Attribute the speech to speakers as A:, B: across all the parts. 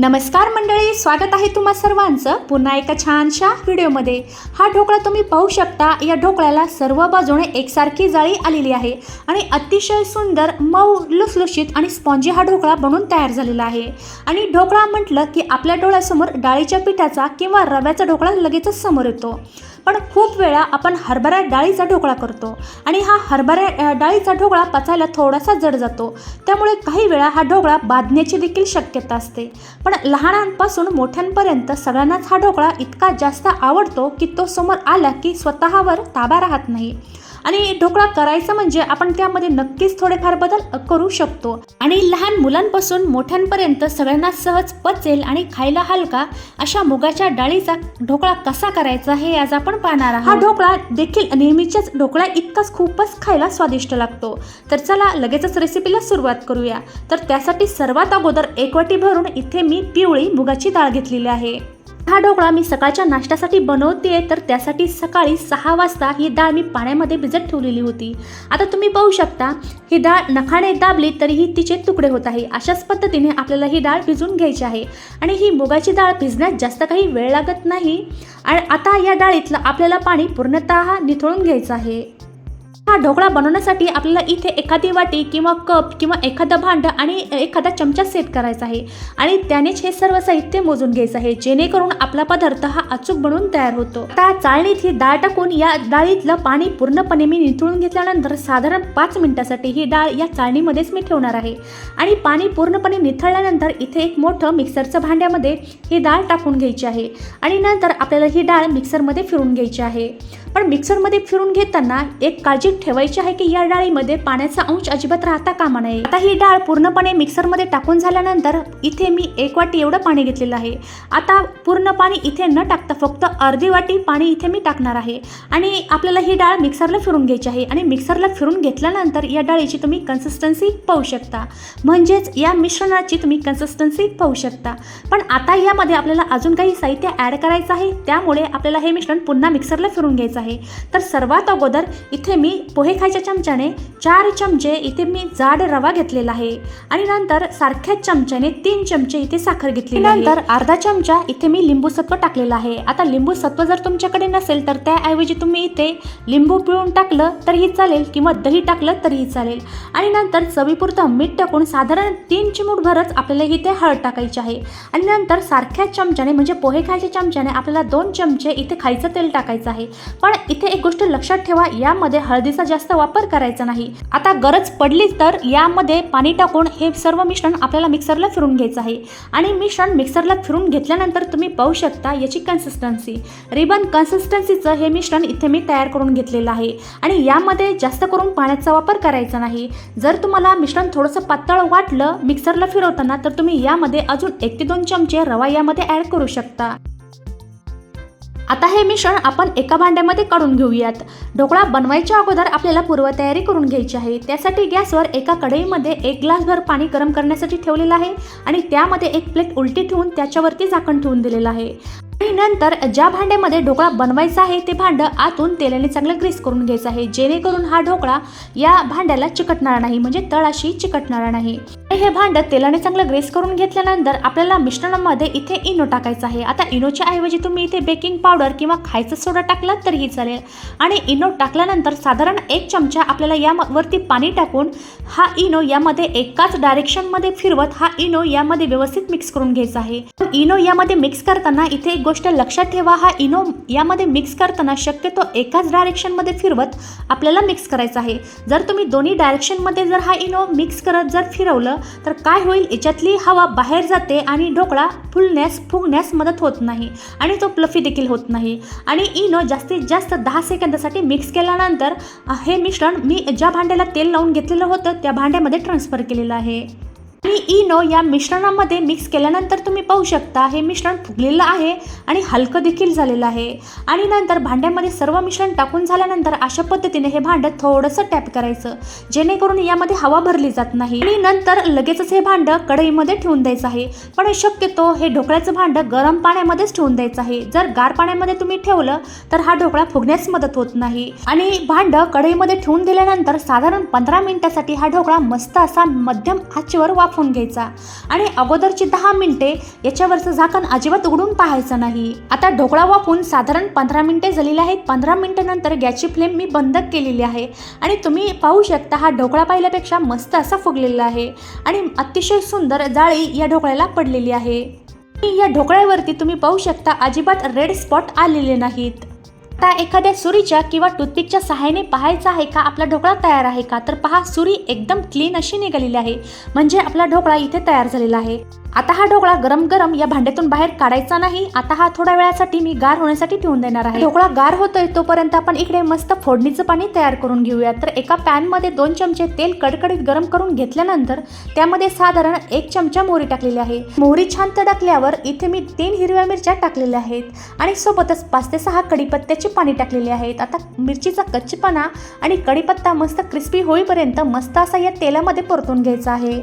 A: नमस्कार मंडळी स्वागत आहे तुम्हा सर्वांचं पुन्हा एका छानशा व्हिडिओमध्ये. हा ढोकळा तुम्ही पाहू शकता या ढोकळ्याला सर्व बाजूने एकसारखी जाळी आलेली आहे आणि अतिशय सुंदर मऊ लुसलुशीत आणि स्पॉन्जी हा ढोकळा बनून तयार झालेला आहे. आणि ढोकळा म्हटलं की आपल्या डोळ्यासमोर डाळीच्या पिठाचा किंवा रव्याचा ढोकळा लगेचच समोर येतो. पण खूप वेळा आपण हरभरा डाळीचा ढोकळा करतो आणि हा हरभरा डाळीचा ढोकळा पचायला थोडासा जड जातो. त्यामुळे काही वेळा हा ढोकळा बाधण्याची देखील शक्यता असते. पण लहानांपासून मोठ्यांपर्यंत सगळ्यांनाच हा ढोकळा इतका जास्त आवडतो की तो समोर आला की स्वतःवर ताबा राहत नाही. आणि ढोकळा करायचं म्हणजे आपण त्यामध्ये नक्कीच थोडेफार बदल करू शकतो. आणि लहान मुलांपासून मोठ्यांपर्यंत सगळ्यांना सहज पचेल आणि खायला हलका अशा मुगाच्या डाळीचा ढोकळा कसा करायचा हे आज आपण पाहणार आहोत. हा ढोकळा देखील नेहमीच्याच ढोकळा इतकाच खूपच खायला स्वादिष्ट लागतो. तर चला लगेचच रेसिपीला सुरुवात करूया. तर त्यासाठी सर्वात अगोदर एक वाटी भरून इथे मी पिवळी मुगाची डाळ घेतलेली आहे. हा ढोकळा मी सकाळच्या नाश्त्यासाठी बनवते तर त्यासाठी सकाळी सहा वाजता ही डाळ मी पाण्यामध्ये भिजत ठेवलेली होती. आता तुम्ही पाहू शकता ही डाळ नखाने दाबली तरीही तिचे तुकडे होत आहे. अशाच पद्धतीने आपल्याला ही डाळ भिजून घ्यायची आहे. आणि ही मुगाची डाळ भिजण्यात जास्त काही वेळ लागत नाही. आणि आता या डाळीतलं आपल्याला पाणी पूर्णतः निथळून घ्यायचं आहे. हा ढोकळा बनवण्यासाठी आपल्याला इथे एखादी वाटी किंवा कप किंवा एखादं भांडं आणि एखादा चमचा सेट करायचा आहे. आणि त्यानेच हे सर्व साहित्य मोजून घ्यायचं आहे. जेणेकरून आपला पदार्थ हा अचूक बनवून तयार होतो. आता चाळणीत ही डाळ टाकून या डाळीतलं पाणी पूर्णपणे मी निथळून घेतल्यानंतर साधारण पाच मिनिटासाठी ही डाळ या चाळणीमध्येच मी ठेवणार आहे. आणि पाणी पूर्णपणे निथळल्यानंतर इथे एक मोठं मिक्सरचं भांड्यामध्ये ही डाळ टाकून घ्यायची आहे. आणि नंतर आपल्याला ही डाळ मिक्सरमध्ये फिरून घ्यायची आहे. पण मिक्सरमध्ये फिरून घेताना एक काळजी ठेवायची आहे की या डाळीमध्ये पाण्याचा अंश अजिबात राहता कामा नये? आता ही डाळ पूर्णपणे मिक्सरमध्ये टाकून झाल्यानंतर इथे मी एक वाटी एवढं पाणी घेतलेलं आहे. आता पूर्ण पाणी इथे न टाकता फक्त अर्धी वाटी पाणी इथे मी टाकणार आहे. आणि आपल्याला ही डाळ मिक्सरला फिरून घ्यायची आहे आणि मिक्सरला फिरून घेतल्यानंतर या डाळीची तुम्ही कन्सिस्टन्सी पाहू शकता. म्हणजेच या मिश्रणाची तुम्ही कन्सिस्टन्सी पाहू शकता. पण आता यामध्ये आपल्याला अजून काही साहित्य ॲड करायचं आहे. त्यामुळे आपल्याला हे मिश्रण पुन्हा मिक्सरला फिरून घ्यायचं आहे. तर सर्वात अगोदर इथे मी पोहे खायच्या चमच्याने चार चमचे इथे मी जाड रवा घेतलेला आहे. आणि नंतर सारख्याच चमच्याने तीन चमचे इथे साखर घेतली नंतर अर्धा चमचा इथे मी लिंबू सत्व टाकलेलं आहे. आता लिंबू सत्व जर तुमच्याकडे नसेल तर त्याऐवजी तुम्ही इथे लिंबू पिळून टाकलं तरीही चालेल किंवा दही टाकलं तरीही चालेल. आणि नंतर चवीपुरतं मीठ टाकून साधारण तीन चिमूटभरच आपल्याला इथे हळद टाकायची आहे. आणि नंतर सारख्याच चमच्याने म्हणजे पोहे खायच्या चमच्याने आपल्याला दोन चमचे इथे खायचं तेल टाकायचं आहे. पण इथे एक गोष्ट लक्षात ठेवा यामध्ये हळदीचा जास्त वापर करायचा नाही. आता गरज पडली तर यामध्ये पाणी टाकून हे सर्व मिश्रण आपल्याला मिक्सरला फिरून घ्यायचं आहे. आणि मिश्रण मिक्सरला फिरून घेतल्यानंतर तुम्ही पाहू शकता याची कन्सिस्टन्सी रिबन कन्सिस्टन्सीचं हे मिश्रण इथे मी तयार करून घेतलेलं आहे. आणि यामध्ये जास्त करून पाण्याचा वापर करायचा नाही. जर तुम्हाला मिश्रण थोडंसं पातळ वाटलं मिक्सरला फिरवताना तर तुम्ही यामध्ये अजून एक ते दोन चमचे रवा यामध्ये ॲड करू शकता. आता हे मिश्रण आपण एका भांड्यामध्ये काढून घेऊयात. ढोकळा बनवायच्या अगोदर आपल्याला पूर्वतयारी करून घ्यायची आहे. त्यासाठी गॅसवर एका कढईमध्ये एक ग्लासभर पाणी गरम करण्यासाठी ठेवलेलं आहे आणि त्यामध्ये एक प्लेट उलटी ठेवून त्याच्यावरती झाकण ठेवून दिलेलं आहे. आणि नंतर ज्या भांड्यामध्ये ढोकळा बनवायचा आहे ते भांडं आतून तेलाने चांगलं ग्रीस करून घ्यायचं आहे. जेणेकरून हा ढोकळा या भांड्याला चिकटणार नाही म्हणजे तळाशी चिकटणार नाही. हे भांडं तेलाने चांगलं ग्रेस करून घेतल्यानंतर आपल्याला मिश्रणामध्ये इथे इनो टाकायचं आहे. आता इनोच्या ऐवजी तुम्ही इथे बेकिंग पावडर किंवा खायचा सोडा टाकला तरीही चालेल. आणि इनो टाकल्यानंतर साधारण एक चमचा आपल्याला यावरती पाणी टाकून हा इनो यामध्ये एकाच डायरेक्शनमध्ये फिरवत हा इनो यामध्ये व्यवस्थित मिक्स करून घ्यायचा आहे. इनो यामध्ये मिक्स करताना इथे एक गोष्ट लक्षात ठेवा हा इनो यामध्ये मिक्स करताना शक्यतो एकाच डायरेक्शनमध्ये फिरवत आपल्याला मिक्स करायचा आहे. जर तुम्ही दोन्ही डायरेक्शनमध्ये जर हा इनो मिक्स करत जर फिरवलं तर काय होईल? याच्यातली हवा बाहेर जाते आणि ढोकळा फुलण्यास फुगण्यास मदत होत नाही आणि तो प्लफी देखील होत नाही. आणि इनो जास्तीत जास्त दहा सेकंदासाठी मिक्स केल्यानंतर हे मिश्रण मी ज्या भांड्याला तेल लावून घेतलेलं होतं त्या भांड्यामध्ये ट्रान्सफर केलेलं आहे. आणि इनो या मिश्रणामध्ये मिक्स केल्यानंतर तुम्ही पाहू शकता हे मिश्रण फुगलेलं आहे आणि हलकं देखील झालेलं आहे. आणि नंतर भांड्यामध्ये सर्व मिश्रण टाकून झाल्यानंतर अशा पद्धतीने हे भांडं थोडंसं टॅप करायचं जेणेकरून यामध्ये हवा भरली जात नाही. आणि नंतर लगेचच हे भांडं कढईमध्ये ठेवून द्यायचं आहे. पण शक्यतो हे ढोकळ्याचं भांडं गरम पाण्यामध्येच ठेवून द्यायचं आहे. जर गार पाण्यामध्ये तुम्ही ठेवलं तर हा ढोकळा फुगण्यास मदत होत नाही. आणि भांडं कढईमध्ये ठेवून दिल्यानंतर साधारण पंधरा मिनिटासाठी हा ढोकळा मस्त असा मध्यम आचेवर वापर फोन घ्यायचा. आणि अगोदरची दहा मिनिटे याच्यावरचं झाकण अजिबात उघडून पाहायचं नाही. आता ढोकळा वाफून साधारण पंधरा मिनिटे झालेली आहेत. पंधरा मिनिटानंतर गॅसची फ्लेम मी बंद केलेली आहे. आणि तुम्ही पाहू शकता हा ढोकळा पाहिल्यापेक्षा मस्त असा फुगलेला आहे. आणि अतिशय सुंदर जाळी या ढोकळ्याला पडलेली आहे. या ढोकळ्यावरती तुम्ही पाहू शकता अजिबात रेड स्पॉट आलेले नाहीत. आता एखाद्या सुरीच्या किंवा टूथपिकच्या सहाय्याने पाहायचा आहे का? आपला ढोकळा तयार आहे का? तर पहा सुरी एकदम क्लीन अशी निघालेली आहे. म्हणजे आपला ढोकळा इथे तयार झालेला आहे. आता हा ढोकळा गरम गरम या भांड्यातून बाहेर काढायचा नाही. आता हा थोड्या वेळासाठी मी गार होण्यासाठी ठेवून देणार आहे. ढोकळा गार होतोय तोपर्यंत आपण इकडे मस्त फोडणीचं पाणी तयार करून घेऊया. तर एका पॅनमध्ये दोन चमचे तेल कडकडीत गरम करून घेतल्यानंतर त्यामध्ये साधारण एक चमचा मोहरी टाकलेली आहे. मोहरी छान तडकल्यावर इथे मी तीन हिरव्या मिरच्या टाकलेल्या आहेत आणि सोबतच पाच ते सहा कडीपत्त्याची पाणी टाकलेली आहेत. आता मिरचीचा कच्चीपणा आणि कडीपत्ता मस्त क्रिस्पी होईपर्यंत मस्त असा या तेलामध्ये परतून घ्यायचा आहे.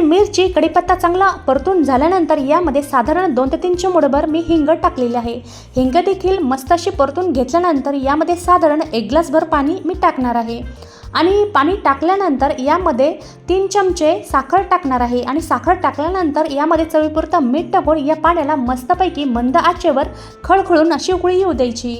A: मिरची कडीपत्ता चांगला परतून झाल्यानंतर यामध्ये साधारण दोन ते तीन चिमूटभर मी हिंग टाकलेली आहे. हिंग देखील मस्त अशी परतून घेतल्यानंतर यामध्ये साधारण एक ग्लासभर पाणी मी टाकणार आहे. आणि पाणी टाकल्यानंतर यामध्ये तीन चमचे साखर टाकणार आहे आणि साखर टाकल्यानंतर यामध्ये चवीपुरतं मीठ टाकून या पाण्याला मस्तपैकी मंद आचेवर खळखळून अशी उकळी येऊ द्यायची.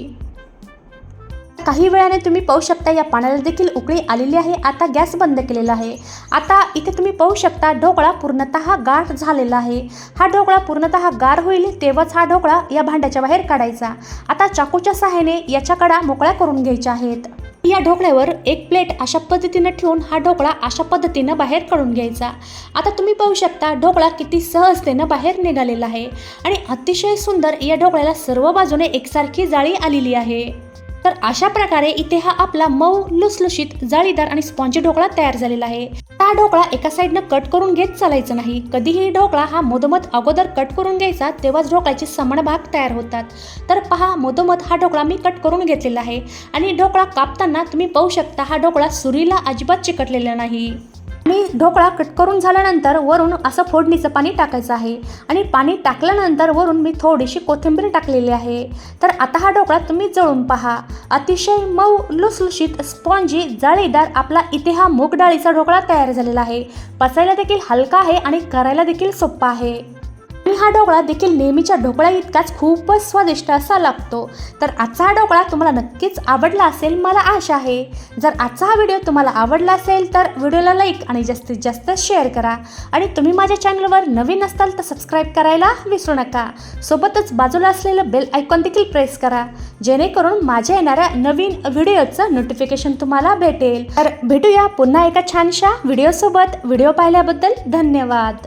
A: काही वेळाने तुम्ही पाहू शकता या पाण्याला देखील उकळी आलेली आहे. आता गॅस बंद केलेला आहे. आता इथे तुम्ही पाहू शकता ढोकळा पूर्णतः गार झालेला आहे. हा ढोकळा पूर्णतः गार होईल तेव्हाच हा ढोकळा या भांड्याच्या बाहेर काढायचा. आता चाकूच्या सहाय्याने याच्या कडा मोकळ्या करून घ्यायच्या आहेत. या ढोकळ्यावर एक प्लेट अशा पद्धतीनं ठेवून हा ढोकळा अशा पद्धतीनं बाहेर काढून घ्यायचा. आता तुम्ही पाहू शकता ढोकळा किती सहजतेनं बाहेर निघालेला आहे. आणि अतिशय सुंदर या ढोकळ्याला सर्व बाजूने एकसारखी जाळी आलेली आहे. तर अशा प्रकारे इथे हा आपला मऊ लुसलुशीत जाळीदार आणि स्पॉन्जी ढोकळा तयार झालेला आहे. हा ढोकळा एका साईडनं कट करून घेत चालायचं नाही. कधीही ढोकळा हा मधोमध अगोदर कट करून घ्यायचा तेव्हाच ढोकळ्याचे समान भाग तयार होतात. तर पहा मधोमध हा ढोकळा मी कट करून घेतलेला आहे. आणि ढोकळा कापताना तुम्ही पाहू शकता हा ढोकळा सुरीला अजिबात चिकटलेला नाही. आणि ढोकळा कट करून झाल्यानंतर वरून असं फोडणीचं पाणी टाकायचं आहे. आणि पाणी टाकल्यानंतर वरून मी थोडीशी कोथिंबीर टाकलेली आहे. तर आता हा ढोकळा तुम्ही जळून पहा. अतिशय मऊ लुसलुशीत स्पॉन्जी जाळीदार आपला इथे हा मूग डाळीचा ढोकळा तयार झालेला आहे. पचायला देखील हलका आहे आणि करायला देखील सोपा आहे. आणि हा ढोकळा देखील नेहमीच्या ढोकळ्या इतकाच खूपच स्वादिष्ट असा लागतो. तर आजचा हा ढोकळा तुम्हाला नक्कीच आवडला असेल मला आशा आहे. जर आजचा हा व्हिडिओ तुम्हाला आवडला असेल तर व्हिडिओला लाईक आणि जास्तीत जास्त शेअर करा. आणि तुम्ही माझ्या चॅनलवर नवीन असाल तर सबस्क्राईब करायला विसरू नका. सोबतच बाजूला असलेलं बेल आयकॉन देखील प्रेस करा. जेणेकरून माझ्या येणाऱ्या नवीन व्हिडिओचं नोटिफिकेशन तुम्हाला भेटेल. तर भेटूया पुन्हा एका छानशा व्हिडिओसोबत. व्हिडिओ पाहिल्याबद्दल धन्यवाद.